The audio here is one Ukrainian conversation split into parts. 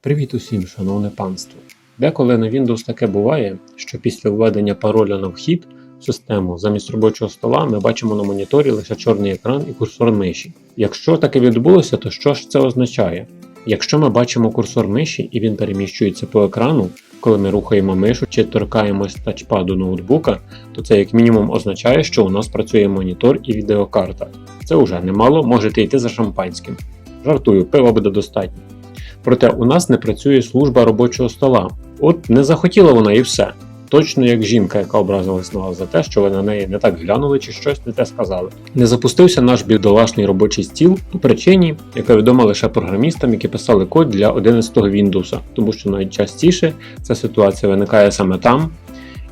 Привіт усім, шановне панство! Деколи на Windows таке буває, що після введення пароля на вхід в систему замість робочого стола ми бачимо на моніторі лише чорний екран і курсор миші. Якщо таке відбулося, то що ж це означає? Якщо ми бачимо курсор миші і він переміщується по екрану, коли ми рухаємо мишу чи торкаємось тачпаду ноутбука, то це як мінімум означає, що у нас працює монітор і відеокарта. Це вже немало, можете йти за шампанським. Жартую, пива буде достатньо. Проте у нас не працює служба робочого стола. От не захотіла вона і все. Точно як жінка, яка образилась на вас за те, що ви на неї не так глянули чи щось не те сказали. Не запустився наш бідолашний робочий стіл по причині, яка відома лише програмістам, які писали код для 11-го Windows, тому що найчастіше ця ситуація виникає саме там,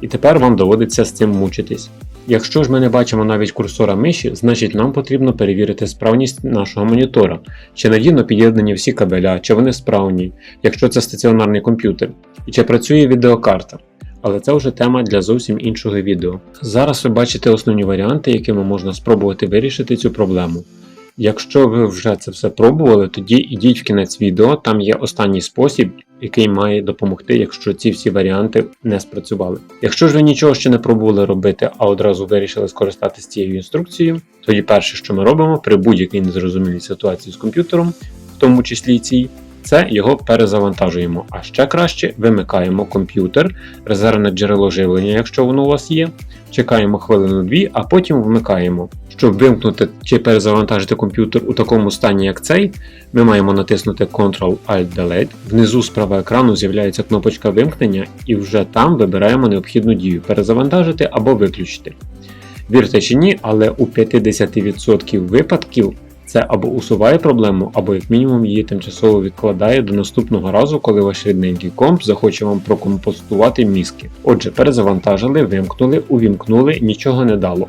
і тепер вам доводиться з цим мучитись. Якщо ж ми не бачимо навіть курсора миші, значить нам потрібно перевірити справність нашого монітора, чи надійно під'єднані всі кабеля, чи вони справні, якщо це стаціонарний комп'ютер, і чи працює відеокарта. Але це вже тема для зовсім іншого відео. Зараз ви бачите основні варіанти, якими можна спробувати вирішити цю проблему. Якщо ви вже це все пробували, тоді ідіть в кінець відео, там є останній спосіб, який має допомогти, якщо ці всі варіанти не спрацювали. Якщо ж ви нічого ще не пробували робити, а одразу вирішили скористатися цією інструкцією, тоді перше, що ми робимо при будь-якій незрозумілій ситуації з комп'ютером, в тому числі і цій, це його перезавантажуємо. А ще краще вимикаємо комп'ютер, резервне джерело живлення, якщо воно у вас є. Чекаємо хвилину-дві, а потім вмикаємо. Щоб вимкнути чи перезавантажити комп'ютер у такому стані, як цей, ми маємо натиснути Ctrl-Alt-Delete. Внизу справа екрану з'являється кнопочка вимкнення, і вже там вибираємо необхідну дію перезавантажити або виключити. Вірте чи ні, але у 50% випадків це або усуває проблему, або як мінімум її тимчасово відкладає до наступного разу, коли ваш рідненький комп захоче вам прокомпостувати мізки. Отже, перезавантажили, вимкнули, увімкнули, нічого не дало.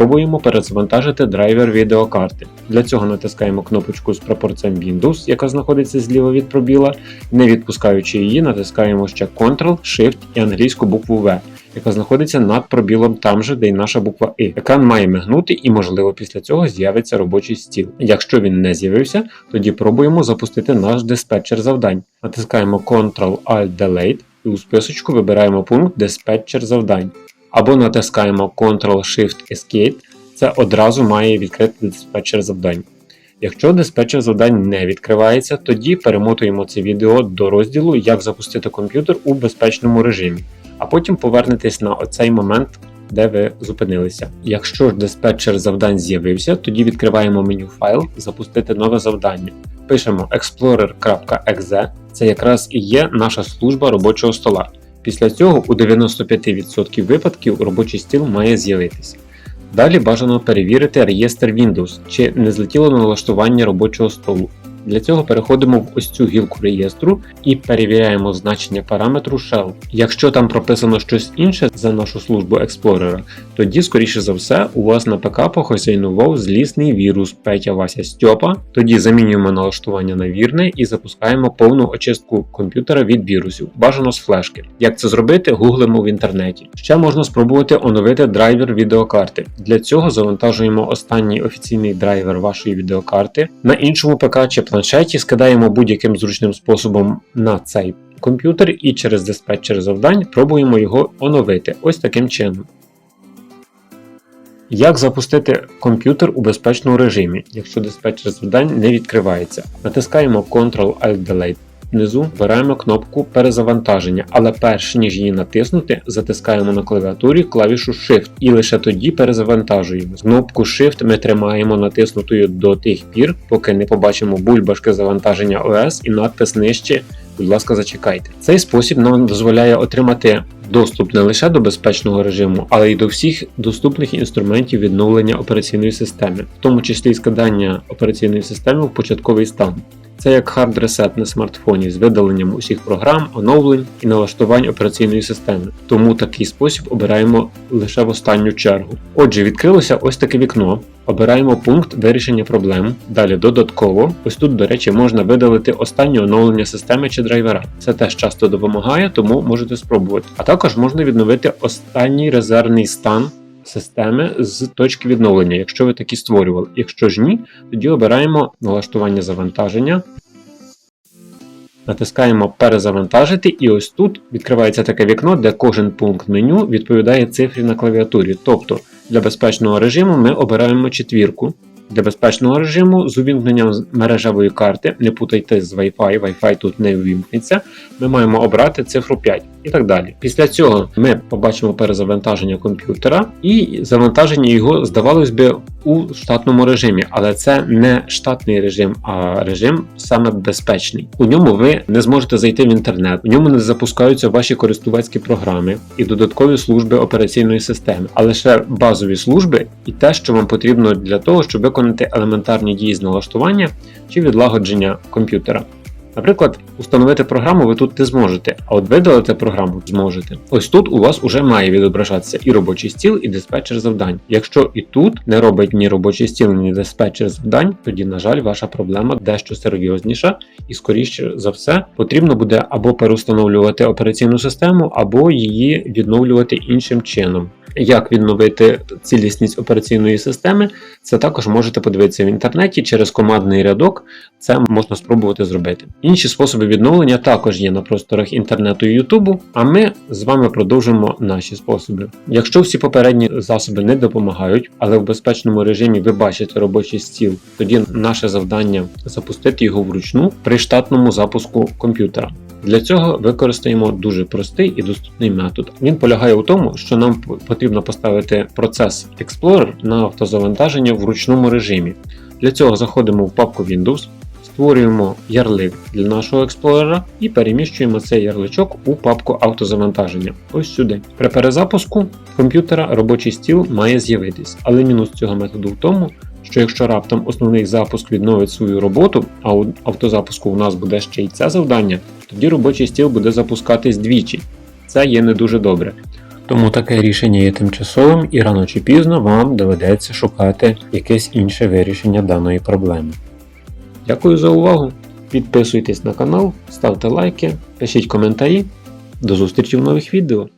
Пробуємо перезавантажити драйвер відеокарти. Для цього натискаємо кнопочку з прапорцем Windows, яка знаходиться зліва від пробіла. Не відпускаючи її, натискаємо ще Ctrl, Shift і англійську букву V, яка знаходиться над пробілом там же, де й наша буква I. Екран має мигнути і, можливо, після цього з'явиться робочий стіл. Якщо він не з'явився, тоді пробуємо запустити наш диспетчер завдань. Натискаємо Ctrl-Alt-Delete і у списочку вибираємо пункт диспетчер завдань або натискаємо Ctrl-Shift-Escape, це одразу має відкрити диспетчер завдань. Якщо диспетчер завдань не відкривається, тоді перемотуємо це відео до розділу Як запустити комп'ютер у безпечному режимі, а потім повернетесь на оцей момент, де ви зупинилися. Якщо ж диспетчер завдань з'явився, тоді відкриваємо меню файл Запустити нове завдання. Пишемо explorer.exe, це якраз і є наша служба робочого стола. Після цього у 95% випадків робочий стіл має з'явитися. Далі бажано перевірити реєстр Windows, чи не злетіло налаштування робочого столу. Для цього переходимо в ось цю гілку реєстру і перевіряємо значення параметру Shell. Якщо там прописано щось інше за нашу службу Explorer, тоді, скоріше за все, у вас на ПК похозяйнував злісний вірус Петя Вася Стьопа. Тоді замінюємо налаштування на вірне і запускаємо повну очистку комп'ютера від вірусів, бажано з флешки. Як це зробити, гуглимо в інтернеті. Ще можна спробувати оновити драйвер відеокарти. Для цього завантажуємо останній офіційний драйвер вашої відеокарти на іншому ПК чи планшеті, скидаємо будь-яким зручним способом на цей комп'ютер і через диспетчер завдань пробуємо його оновити ось таким чином. Як запустити комп'ютер у безпечному режимі, якщо диспетчер завдань не відкривається? Натискаємо Ctrl-Alt-Delete. Внизу вибираємо кнопку перезавантаження, але перш ніж її натиснути, затискаємо на клавіатурі клавішу Shift і лише тоді перезавантажуємо. Кнопку Shift ми тримаємо натиснутою до тих пір, поки не побачимо бульбашки завантаження ОС і надпис нижче. Будь ласка, зачекайте. Цей спосіб нам дозволяє отримати доступ не лише до безпечного режиму, але й до всіх доступних інструментів відновлення операційної системи, в тому числі й складання операційної системи в початковий стан. Це як хард ресет на смартфоні з видаленням усіх програм, оновлень і налаштувань операційної системи. Тому такий спосіб обираємо лише в останню чергу. Отже, відкрилося ось таке вікно. Обираємо пункт вирішення проблем. Далі додатково. Ось тут, до речі, можна видалити останнє оновлення системи чи драйвера. Це теж часто допомагає, тому можете спробувати. А також можна відновити останній резервний стан системи з точки відновлення, якщо ви такі створювали. Якщо ж ні, тоді обираємо налаштування завантаження. Натискаємо перезавантажити, і ось тут відкривається таке вікно, де кожен пункт меню відповідає цифрі на клавіатурі. Тобто для безпечного режиму ми обираємо четвірку. Для безпечного режиму з увімкненням мережевої карти, не путайте з Wi-Fi, Wi-Fi тут не увімкнеться. Ми маємо обрати цифру 5 і так далі. Після цього ми побачимо перезавантаження комп'ютера і завантаження його, здавалось би, у штатному режимі, але це не штатний режим, а режим саме безпечний. У ньому ви не зможете зайти в інтернет, у ньому не запускаються ваші користувацькі програми і додаткові служби операційної системи, а лише базові служби і те, що вам потрібно для того, щоб виконати елементарні дії з налаштування чи відлагодження комп'ютера. Наприклад, установити програму ви тут не зможете, а от видалити програму зможете. Ось тут у вас уже має відображатися і робочий стіл, і диспетчер завдань. Якщо і тут не робить ні робочий стіл, ні диспетчер завдань, тоді, на жаль, ваша проблема дещо серйозніша, і скоріше за все потрібно буде або переустановлювати операційну систему, або її відновлювати іншим чином. Як відновити цілісність операційної системи, це також можете подивитися в інтернеті через командний рядок. Це можна спробувати зробити. Інші способи відновлення також є на просторах інтернету і Ютубу, а ми з вами продовжимо наші способи. Якщо всі попередні засоби не допомагають, але в безпечному режимі ви бачите робочий стіл, тоді наше завдання запустити його вручну при штатному запуску комп'ютера. Для цього використаємо дуже простий і доступний метод. Він полягає у тому, що нам потрібно поставити процес Explorer на автозавантаження в ручному режимі. Для цього заходимо в папку Windows, створюємо ярлик для нашого експлорера і переміщуємо цей ярличок у папку автозавантаження. Ось сюди. При перезапуску комп'ютера робочий стіл має з'явитись, але мінус цього методу в тому, що якщо раптом основний запуск відновить свою роботу, а у автозапуску у нас буде ще й це завдання, тоді робочий стіл буде запускатись двічі. Це є не дуже добре. Тому таке рішення є тимчасовим і рано чи пізно вам доведеться шукати якесь інше вирішення даної проблеми. Дякую за увагу! Підписуйтесь на канал, ставте лайки, пишіть коментарі. До зустрічі в нових відео.